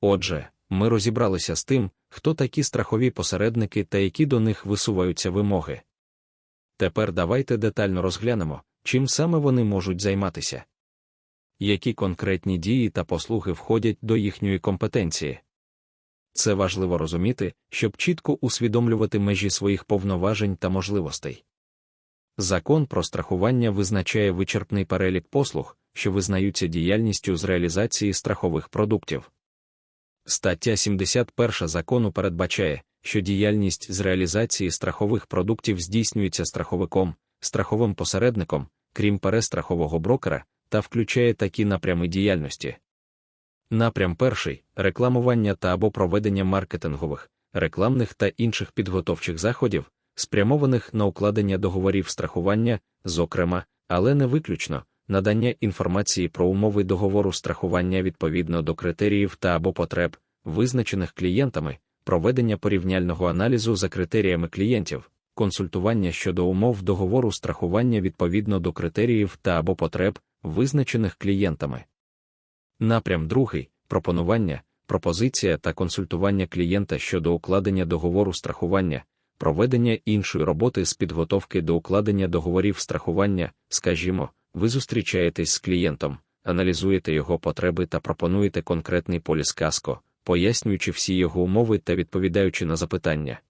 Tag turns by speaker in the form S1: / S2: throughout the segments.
S1: Отже, ми розібралися з тим, хто такі страхові посередники та які до них висуваються вимоги. Тепер давайте детально розглянемо, чим саме вони можуть займатися. Які конкретні дії та послуги входять до їхньої компетенції. Це важливо розуміти, щоб чітко усвідомлювати межі своїх повноважень та можливостей. Закон про страхування визначає вичерпний перелік послуг, що визнаються діяльністю з реалізації страхових продуктів. Стаття 71 закону передбачає, що діяльність з реалізації страхових продуктів здійснюється страховиком, страховим посередником, крім перестрахового брокера, та включає такі напрями діяльності. Напрям перший рекламування та або проведення маркетингових, рекламних та інших підготовчих заходів, спрямованих на укладення договорів страхування, зокрема, але не виключно, надання інформації про умови договору страхування відповідно до критеріїв та або потреб, визначених клієнтами, проведення порівняльного аналізу за критеріями клієнтів, консультування щодо умов договору страхування відповідно до критеріїв та або потреб, визначених клієнтами. Напрям другий пропонування, пропозиція та консультування клієнта щодо укладення договору страхування, проведення іншої роботи з підготовки до укладення договорів страхування, скажімо, ви зустрічаєтесь з клієнтом, аналізуєте його потреби та пропонуєте конкретний поліс каско, пояснюючи всі його умови та відповідаючи на запитання.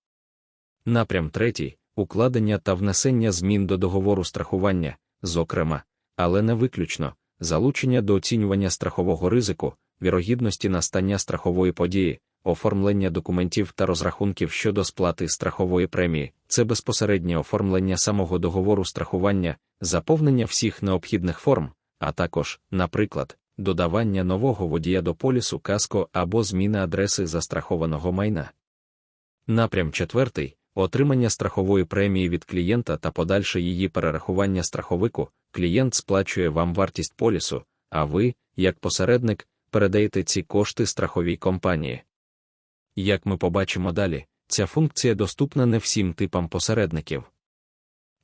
S1: Напрям третій укладення та внесення змін до договору страхування, зокрема, але не виключно, залучення до оцінювання страхового ризику, вірогідності настання страхової події, оформлення документів та розрахунків щодо сплати страхової премії, це безпосереднє оформлення самого договору страхування, заповнення всіх необхідних форм, а також, наприклад, додавання нового водія до полісу каско або зміна адреси застрахованого майна. Напрям четвертий отримання страхової премії від клієнта та подальше її перерахування страховику, клієнт сплачує вам вартість полісу, а ви, як посередник, передаєте ці кошти страховій компанії. Як ми побачимо далі, ця функція доступна не всім типам посередників.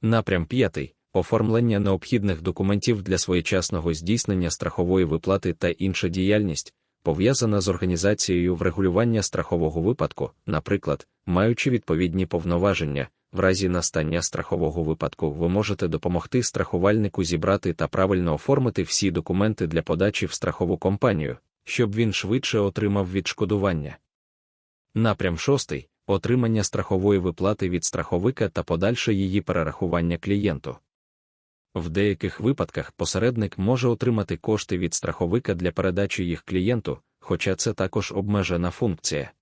S1: Напрям п'ятий оформлення необхідних документів для своєчасного здійснення страхової виплати та інша діяльність, пов'язана з організацією врегулювання страхового випадку, наприклад, маючи відповідні повноваження, в разі настання страхового випадку ви можете допомогти страхувальнику зібрати та правильно оформити всі документи для подачі в страхову компанію, щоб він швидше отримав відшкодування. Напрям шостий отримання страхової виплати від страховика та подальше її перерахування клієнту. В деяких випадках посередник може отримати кошти від страховика для передачі їх клієнту, хоча це також обмежена функція.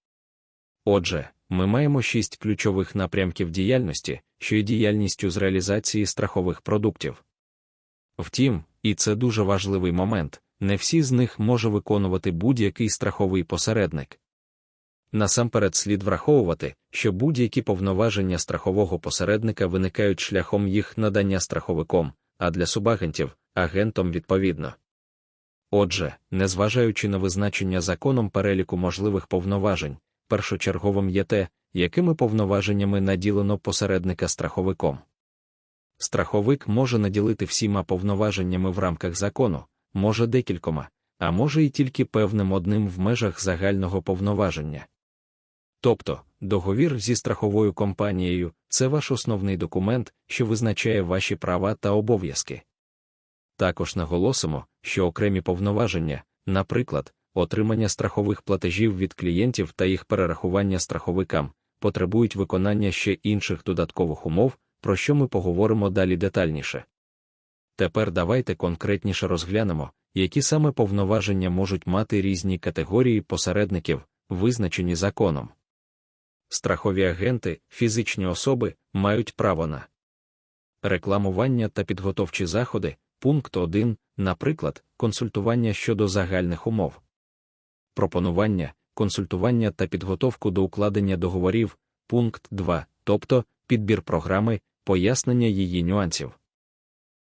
S1: Отже, ми маємо шість ключових напрямків діяльності, що є діяльністю з реалізації страхових продуктів. Втім, і це дуже важливий момент, не всі з них може виконувати будь-який страховий посередник. Насамперед слід враховувати, що будь-які повноваження страхового посередника виникають шляхом їх надання страховиком, а для субагентів агентом відповідно. Отже, незважаючи на визначення законом переліку можливих повноважень, першочерговим є те, якими повноваженнями наділено посередника страховиком. Страховик може наділити всіма повноваженнями в рамках закону, може декількома, а може і тільки певним одним в межах загального повноваження. Тобто, договір зі страховою компанією це ваш основний документ, що визначає ваші права та обов'язки. Також наголосимо, що окремі повноваження, наприклад, отримання страхових платежів від клієнтів та їх перерахування страховикам, потребують виконання ще інших додаткових умов, про що ми поговоримо далі детальніше. Тепер давайте конкретніше розглянемо, які саме повноваження можуть мати різні категорії посередників, визначені законом. Страхові агенти, фізичні особи, мають право на рекламування та підготовчі заходи, пункт 1, наприклад, консультування щодо загальних умов, пропонування, консультування та підготовку до укладення договорів, пункт 2, тобто підбір програми, пояснення її нюансів,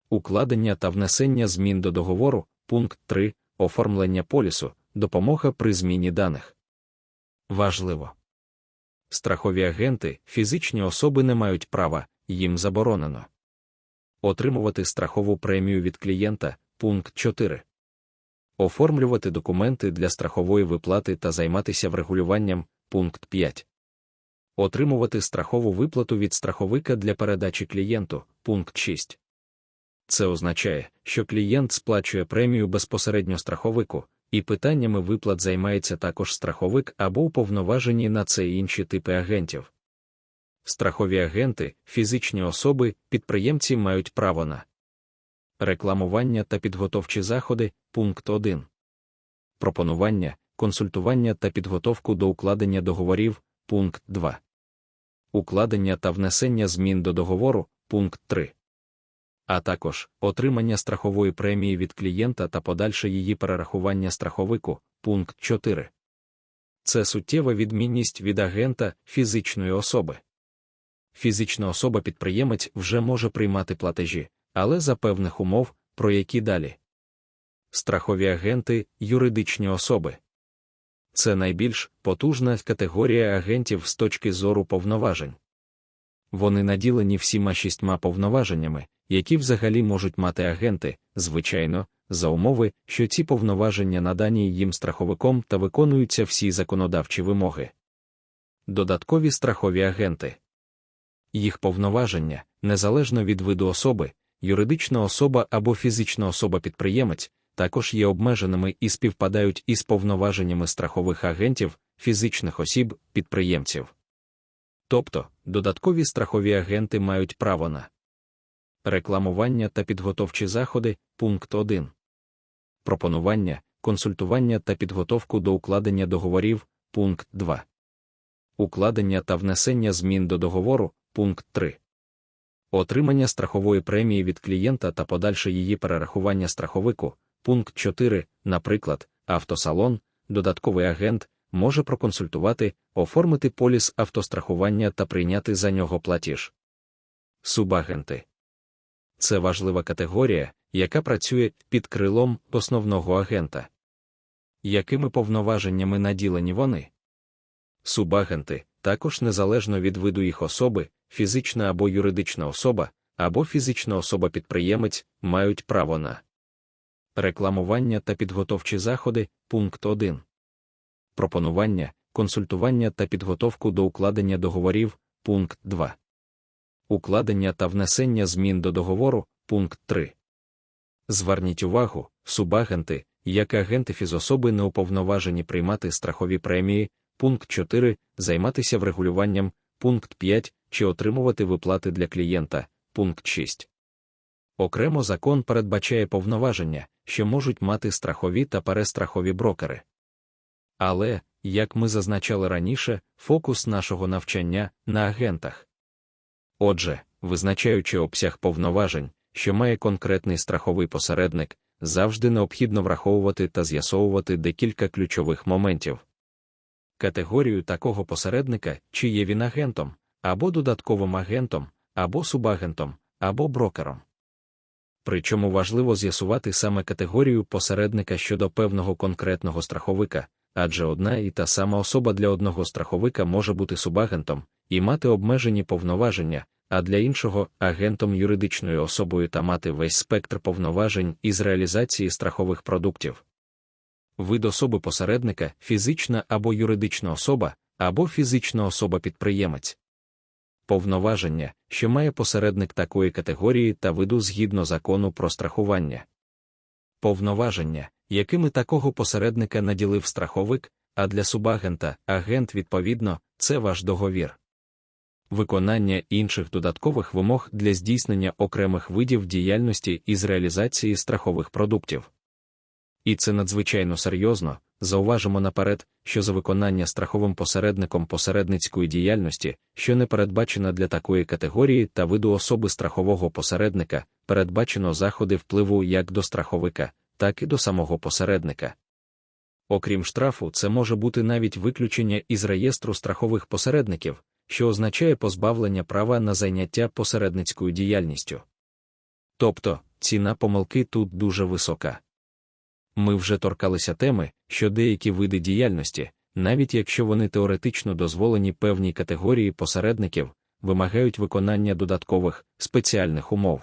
S1: укладення та внесення змін до договору, пункт 3, оформлення полісу, допомога при зміні даних. Важливо. Страхові агенти, фізичні особи не мають права, їм заборонено. Отримувати страхову премію від клієнта, пункт 4. оформлювати документи для страхової виплати та займатися врегулюванням, пункт 5. Отримувати страхову виплату від страховика для передачі клієнту, пункт 6. Це означає, що клієнт сплачує премію безпосередньо страховику, і питаннями виплат займається також страховик або уповноважені на це інші типи агентів. Страхові агенти, фізичні особи, підприємці мають право на рекламування та підготовчі заходи, пункт 1. Пропонування, консультування та підготовку до укладення договорів, пункт 2. Укладення та внесення змін до договору, пункт 3. А також отримання страхової премії від клієнта та подальше її перерахування страховику, пункт 4. Це суттєва відмінність від агента фізичної особи. Фізична особа-підприємець вже може приймати платежі, але за певних умов, про які далі. Страхові агенти юридичні особи. Це найбільш потужна категорія агентів з точки зору повноважень. Вони наділені всіма шістьма повноваженнями, які взагалі можуть мати агенти, звичайно, за умови, що ці повноваження надані їм страховиком та виконуються всі законодавчі вимоги. Додаткові страхові агенти. Їх повноваження, незалежно від виду особи, юридична особа або фізична особа-підприємець, також є обмеженими і співпадають із повноваженнями страхових агентів, фізичних осіб, підприємців. Тобто, додаткові страхові агенти мають право на рекламування та підготовчі заходи, пункт 1. Пропонування, консультування та підготовку до укладення договорів, пункт 2. Укладення та внесення змін до договору, пункт 3. Отримання страхової премії від клієнта та подальше її перерахування страховику, пункт 4, наприклад, автосалон, додатковий агент, може проконсультувати, оформити поліс автострахування та прийняти за нього платіж. Субагенти це важлива категорія, яка працює під крилом основного агента. Якими повноваженнями наділені вони? Субагенти, також незалежно від виду їх особи, фізична або юридична особа, або фізична особа-підприємець, мають право на рекламування та підготовчі заходи, пункт 1. Пропонування, консультування та підготовку до укладення договорів, пункт 2. Укладення та внесення змін до договору, пункт 3. Зверніть увагу, субагенти, як агенти фізособи не уповноважені приймати страхові премії, пункт 4, займатися врегулюванням, пункт 5, чи отримувати виплати для клієнта, пункт 6. Окремо закон передбачає повноваження, що можуть мати страхові та перестрахові брокери. Але, як ми зазначали раніше, фокус нашого навчання на агентах. Отже, визначаючи обсяг повноважень, що має конкретний страховий посередник, завжди необхідно враховувати та з'ясовувати декілька ключових моментів. Категорію такого посередника, чи є він агентом, або додатковим агентом, або субагентом, або брокером. Причому важливо з'ясувати саме категорію посередника щодо певного конкретного страховика, адже одна і та сама особа для одного страховика може бути субагентом і мати обмежені повноваження, а для іншого агентом юридичною особою та мати весь спектр повноважень із реалізації страхових продуктів. Вид особи посередника фізична або юридична особа, або фізична особа-підприємець. Повноваження, що має посередник такої категорії та виду згідно закону про страхування. Повноваження, якими такого посередника наділив страховик, а для субагента агент відповідно, це ваш договір. Виконання інших додаткових вимог для здійснення окремих видів діяльності із реалізації страхових продуктів. І це надзвичайно серйозно, зауважимо наперед, що за виконання страховим посередником посередницької діяльності, що не передбачена для такої категорії та виду особи страхового посередника, передбачено заходи впливу як до страховика, так і до самого посередника. Окрім штрафу, це може бути навіть виключення із реєстру страхових посередників, що означає позбавлення права на зайняття посередницькою діяльністю. Тобто, ціна помилки тут дуже висока. Ми вже торкалися теми, що деякі види діяльності, навіть якщо вони теоретично дозволені певній категорії посередників, вимагають виконання додаткових спеціальних умов.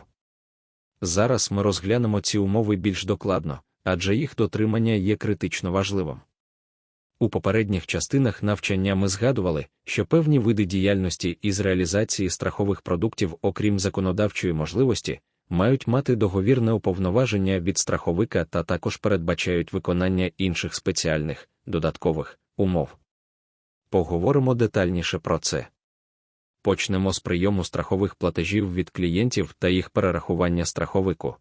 S1: Зараз ми розглянемо ці умови більш докладно, адже їх дотримання є критично важливим. У попередніх частинах навчання ми згадували, що певні види діяльності із реалізації страхових продуктів, окрім законодавчої можливості, мають мати договірне уповноваження від страховика та також передбачають виконання інших спеціальних, додаткових умов. Поговоримо детальніше про це. Почнемо з прийому страхових платежів від клієнтів та їх перерахування страховику.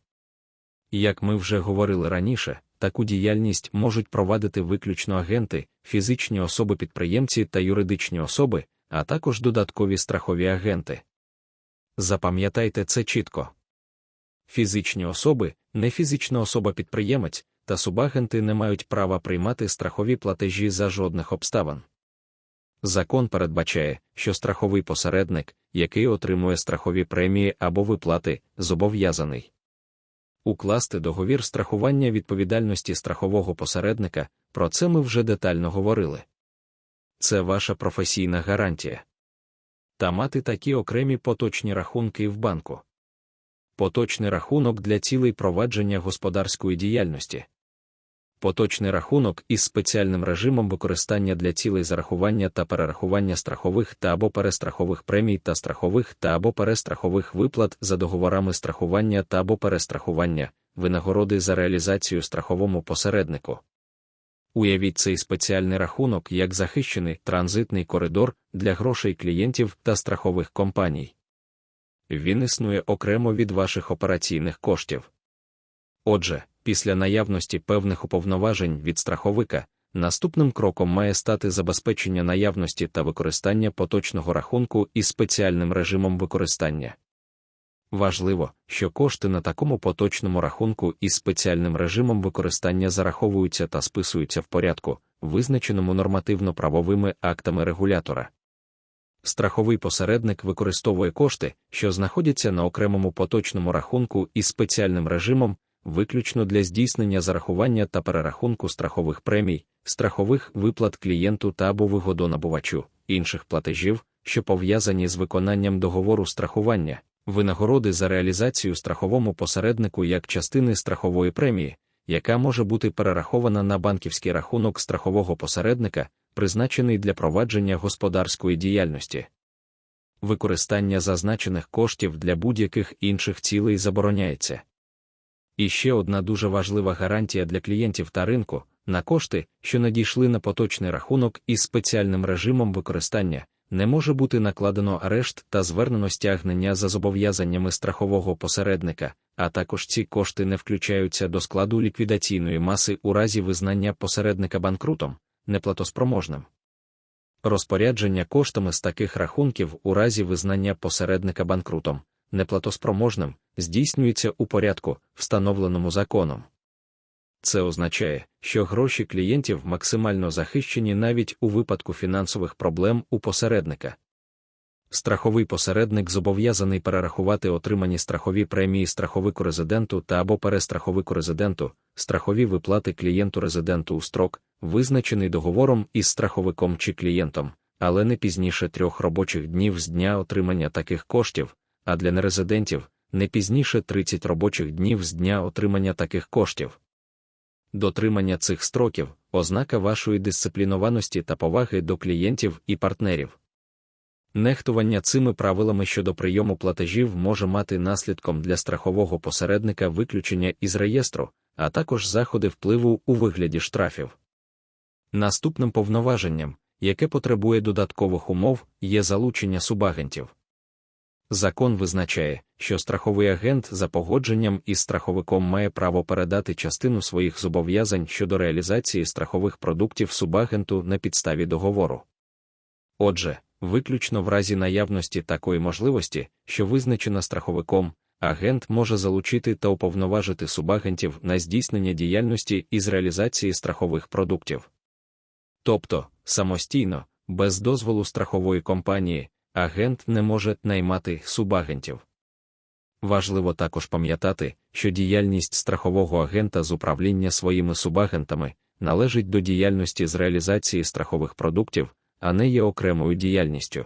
S1: Як ми вже говорили раніше, таку діяльність можуть провадити виключно агенти, фізичні особи-підприємці та юридичні особи, а також додаткові страхові агенти. Запам'ятайте це чітко. Фізичні особи, не фізична особа-підприємець та субагенти не мають права приймати страхові платежі за жодних обставин. Закон передбачає, що страховий посередник, який отримує страхові премії або виплати, зобов'язаний укласти договір страхування відповідальності страхового посередника, про це ми вже детально говорили. Це ваша професійна гарантія. Та мати такі окремі поточні рахунки в банку. Поточний рахунок для цілей провадження господарської діяльності поточний рахунок із спеціальним режимом використання для цілей зарахування та перерахування страхових та або перестрахових премій та страхових та або перестрахових виплат за договорами страхування та або перестрахування, винагороди за реалізацію страховому посереднику. Уявіть цей спеціальний рахунок як захищений транзитний коридор для грошей клієнтів та страхових компаній. Він існує окремо від ваших операційних коштів. Отже, після наявності певних уповноважень від страховика, наступним кроком має стати забезпечення наявності та використання поточного рахунку із спеціальним режимом використання. Важливо, що кошти на такому поточному рахунку із спеціальним режимом використання зараховуються та списуються в порядку, визначеному нормативно-правовими актами регулятора. Страховий посередник використовує кошти, що знаходяться на окремому поточному рахунку із спеціальним режимом, виключно для здійснення зарахування та перерахунку страхових премій, страхових виплат клієнту та або вигодонабувачу, інших платежів, що пов'язані з виконанням договору страхування, винагороди за реалізацію страховому посереднику як частини страхової премії, яка може бути перерахована на банківський рахунок страхового посередника, призначений для провадження господарської діяльності. Використання зазначених коштів для будь-яких інших цілей забороняється. І ще одна дуже важлива гарантія для клієнтів та ринку на кошти, що надійшли на поточний рахунок із спеціальним режимом використання, не може бути накладено арешт та звернено стягнення за зобов'язаннями страхового посередника, а також ці кошти не включаються до складу ліквідаційної маси у разі визнання посередника банкрутом, неплатоспроможним. Розпорядження коштами з таких рахунків у разі визнання посередника банкрутом, неплатоспроможним, здійснюється у порядку, встановленому законом. Це означає, що гроші клієнтів максимально захищені навіть у випадку фінансових проблем у посередника. Страховий посередник зобов'язаний перерахувати отримані страхові премії страховику резиденту та або перестраховику резиденту, страхові виплати клієнту резиденту у строк, визначений договором із страховиком чи клієнтом, але не пізніше трьох робочих днів з дня отримання таких коштів, а для нерезидентів не пізніше 30 робочих днів з дня отримання таких коштів. Дотримання цих строків ознака вашої дисциплінованості та поваги до клієнтів і партнерів. Нехтування цими правилами щодо прийому платежів може мати наслідком для страхового посередника виключення із реєстру, а також заходи впливу у вигляді штрафів. Наступним повноваженням, яке потребує додаткових умов, є залучення субагентів. Закон визначає, що страховий агент за погодженням із страховиком має право передати частину своїх зобов'язань щодо реалізації страхових продуктів субагенту на підставі договору. Отже, виключно в разі наявності такої можливості, що визначена страховиком, агент може залучити та уповноважити субагентів на здійснення діяльності із реалізації страхових продуктів. Тобто, самостійно, без дозволу страхової компанії агент не може наймати субагентів. Важливо також пам'ятати, що діяльність страхового агента з управління своїми субагентами належить до діяльності з реалізації страхових продуктів, а не є окремою діяльністю.